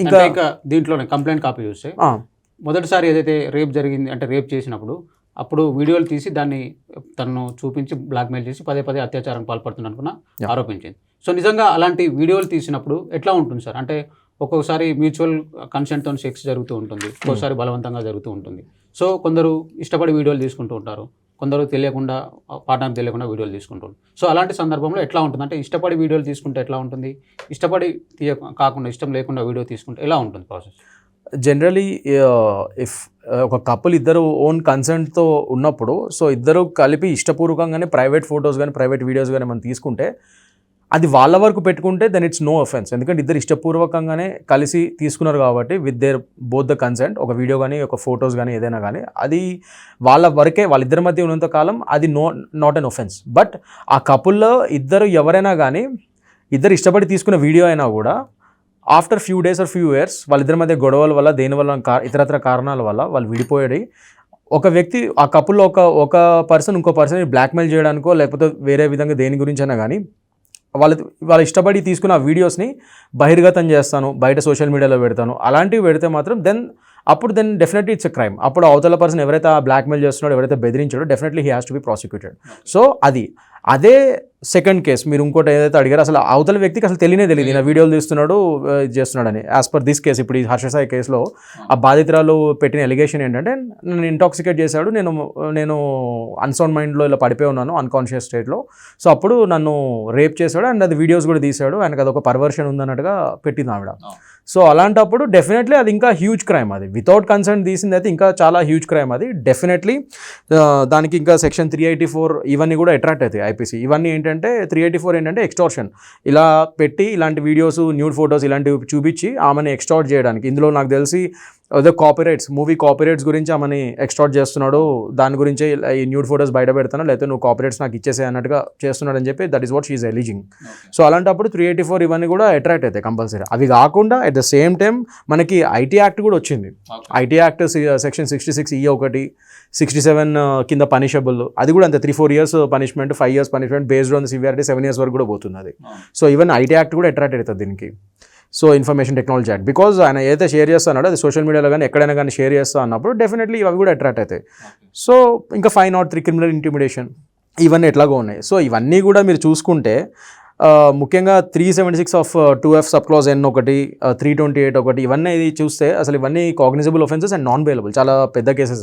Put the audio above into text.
ఇంకా- దీంట్లోనే complaint copy చూస్తే మొదటిసారి ఏదైతే రేప్ జరిగింది అంటే రేప్ చేసినప్పుడు అప్పుడు వీడియోలు తీసి దాన్ని తనను చూపించి బ్లాక్మెయిల్ చేసి పదే పదే అత్యాచారం పాల్పడుతుంది అనుకున్న. ఆరోపించింది. సో నిజంగా అలాంటి వీడియోలు తీసినప్పుడు ఎట్లా ఉంటుంది సార్? అంటే ఒక్కొక్కసారి మ్యూచువల్ కన్సెంట్తో సెక్స్ జరుగుతూ ఉంటుంది ఒక్కోసారి బలవంతంగా జరుగుతూ ఉంటుంది. సో కొందరు ఇష్టపడి వీడియోలు తీసుకుంటూ ఉంటారు. కొందరు తెలియకుండా పార్ట్నర్ తెలియకుండా వీడియోలు తీసుకుంటారు. సో అలాంటి సందర్భంలో ఎట్లా ఉంటుంది? అంటే ఇష్టపడి వీడియోలు తీసుకుంటే ఎట్లా ఉంటుంది? ఇష్టపడి తీయ కాకుండా ఇష్టం లేకుండా వీడియో తీసుకుంటే ఎలా ఉంటుంది ప్రాసెస్? జనరలీ ఇఫ్ ఒక కపుల్ ఇద్దరు ఓన్ కన్సెంట్తో ఉన్నప్పుడు సో ఇద్దరు కలిపి ఇష్టపూర్వకంగానే ప్రైవేట్ ఫొటోస్ కానీ ప్రైవేట్ వీడియోస్ కానీ మనం తీసుకుంటే అది వాళ్ళ వరకు పెట్టుకుంటే దెన్ ఇట్స్ నో అఫెన్స్ ఎందుకంటే ఇద్దరు ఇష్టపూర్వకంగానే కలిసి తీసుకున్నారు కాబట్టి with their both the consent ఒక వీడియో కానీ ఒక ఫొటోస్ కానీ ఏదైనా కానీ అది వాళ్ళ వరకే వాళ్ళిద్దరి మధ్య ఉన్నంత కాలం అది no not an offence but ఆ కపుల్లో ఇద్దరు ఎవరైనా కానీ ఇద్దరు ఇష్టపడి తీసుకున్న వీడియో అయినా కూడా after few days or few years వాళ్ళిద్దరి మధ్య గొడవల వల్ల దేని వల్ల ఇతరత్ర కారణాల వల్ల వాళ్ళు విడిపోయాడు. ఒక వ్యక్తి ఆ కపుల్లో ఒక ఒక పర్సన్ ఇంకో పర్సన్ బ్లాక్మెయిల్ చేయడానికో లేకపోతే వేరే విధంగా దేని గురించి అయినా కానీ వాళ్ళ వాళ్ళు ఇష్టపడి తీసుకున్న వీడియోస్ని బహిర్గతం చేస్తాను బయట సోషల్ మీడియాలో పెడతాను. అలాంటివి పెడితే మాత్రం దెన్ అప్పుడు దెన్ డెఫినెట్లీ ఇట్స్ క్రైమ్ అప్పుడు అవతల పర్సన్ ఎవరైతే ఆ బ్లాక్మెయిల్ చేస్తున్నాడో ఎవరైతే బెదిరించాడో definitely he has to be prosecuted so అది. అదే సెకండ్ కేస్ మీరు ఇంకోటి ఏదైతే అడిగారో అసలు అవతల వ్యక్తికి అసలు తెలియనే తెలియదు. ఈయన వీడియోలు తీస్తున్నాడు చేస్తున్నాడని. యాజ్ పర్ దిస్ కేసు ఇప్పుడు ఈ హర్షసాయి కేసులో ఆ బాధితురాలు పెట్టిన ఎలిగేషన్ ఏంటంటే నన్ను ఇంటాక్సికేట్ చేశాడు నేను నేను అన్సౌండ్ మైండ్లో ఇలా పడిపోయి ఉన్నాను అన్కాన్షియస్ స్టేట్లో సో అప్పుడు నన్ను రేప్ చేశాడు అండ్ అది వీడియోస్ కూడా తీశాడు ఆయనకు అదొక పర్వర్షన్ ఉందన్నట్టుగా పెట్టింది ఆవిడ. సో అలాంటప్పుడు డెఫినెట్లీ అది ఇంకా హ్యూజ్ క్రైమ్ అది. వితౌట్ కన్సర్న్ తీసింది అయితే ఇంకా చాలా హ్యూజ్ క్రైమ్ అది. డెఫినెట్లీ దానికి ఇంకా సెక్షన్ త్రీ ఎయిటీ ఫోర్ ఇవన్నీ కూడా అట్రాక్ట్ అవుతాయి ఐపీసీ ఇవన్నీ ఏంటంటే త్రీ ఎయిటీ ఫోర్ ఏంటంటే ఎక్స్టార్షన్ ఇలా పెట్టి ఇలాంటి వీడియోస్ న్యూడ్ ఫొటోస్ ఇలాంటివి చూపించి ఆమెను ఎక్స్టార్ట్ చేయడానికి. ఇందులో నాకు తెలిసి అదే కాపీరైట్స్ మూవీ కాపీరైట్స్ గురించి ఆమెని ఎక్స్టార్ట్ చేస్తున్నాడు. దాని గురించే ఈ న్యూడ్ ఫొటోస్ బయట పెడతాను లేకపోతే నువ్వు కాపీరైట్స్ నాకు ఇచ్చేసే అన్నట్టుగా చేస్తున్నాడు అని చెప్పి that is what she alleging so అలాంటప్పుడు త్రీ ఎయిటీ ఫోర్ ఇవన్నీ కూడా అట్రాక్ట్ అవుతాయి కంపల్సరీ అవి కాకుండా అట్ ద సేమ్ టైం మనకి ఐటీ యాక్ట్ కూడా వచ్చింది. IT act section sixty six ఈ ఒకటి సిక్స్టీ సెవెన్ కింద పనిషబుల్ అది కూడా అంతే three four years punishment five years punishment based on severity seven years వరకు కూడా పోతుంది అది సో ఈవెన్ ఐటీ యాక్ట్ కూడా అట్రాక్ట్ అవుతుంది దీనికి. So information technology act because ఆయన ఏదైతే షేర్ చేస్తున్నాడో అది సోషల్ మీడియాలో కానీ ఎక్కడైనా కానీ షేర్ చేస్తా అన్నప్పుడు డెఫినెట్లీ అవి కూడా అట్రాక్ట్ అవుతాయి. సో ఇంకా five nought three criminal intimidation ఇవన్నీ ఎట్లాగో ఉన్నాయి. సో ఇవన్నీ కూడా మీరు చూసుకుంటే ముఖ్యంగా three seventy six of two F sub clause N ఒకటి త్రీ ట్వంటీ ఎయిట్ ఒకటి ఇవన్నీ చూస్తే అసలు ఇవన్నీ cognizable offences and non bailable చాలా పెద్ద కేసెస్.